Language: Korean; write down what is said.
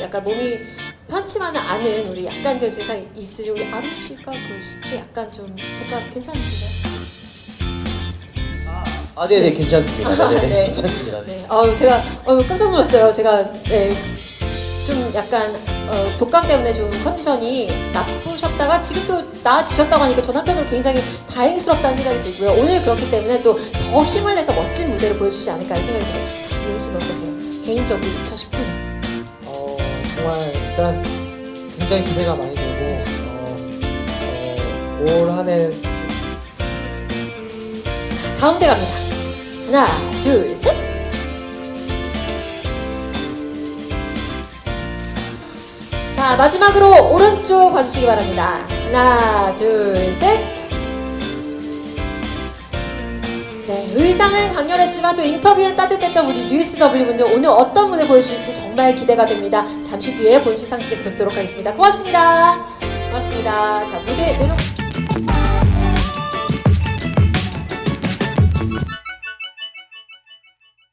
약간 몸이 편치만은 않은 우리 약간 그 증상이 있으신 우리 아루 씨가 그러시죠? 약간 좀 효과 괜찮으신가요? 아, 네네 괜찮습니다. 네네 네. 괜찮습니다. 네. 네. 어 제가 어 깜짝 놀랐어요. 제가 네. 좀 약간 어, 독감 때문에 좀 컨디션이 나쁘셨다가 지금 또 나아지셨다고 하니까 전 한편으로 굉장히 다행스럽다는 생각이 들고요. 오늘 그렇기 때문에 또 더 힘을 내서 멋진 무대를 보여주시지 않을까 하는 생각이 들어요. 윤 씨는 어떠세요? 개인적으로 2019년. 어, 정말 일단 굉장히 기대가 많이 되고 어, 어, 올 한해 자, 가운데 갑니다. 하나, 둘, 셋. 자, 마지막으로 오른쪽 봐주시기 바랍니다. 하나, 둘, 셋. 네, 의상은 강렬했지만 또 인터뷰는 따뜻했던 우리 USW 분들 오늘 어떤 무대 보여주실지 정말 기대가 됩니다. 잠시 뒤에 본 시상식에서 뵙도록 하겠습니다. 고맙습니다. 고맙습니다. 자, 무대 내려.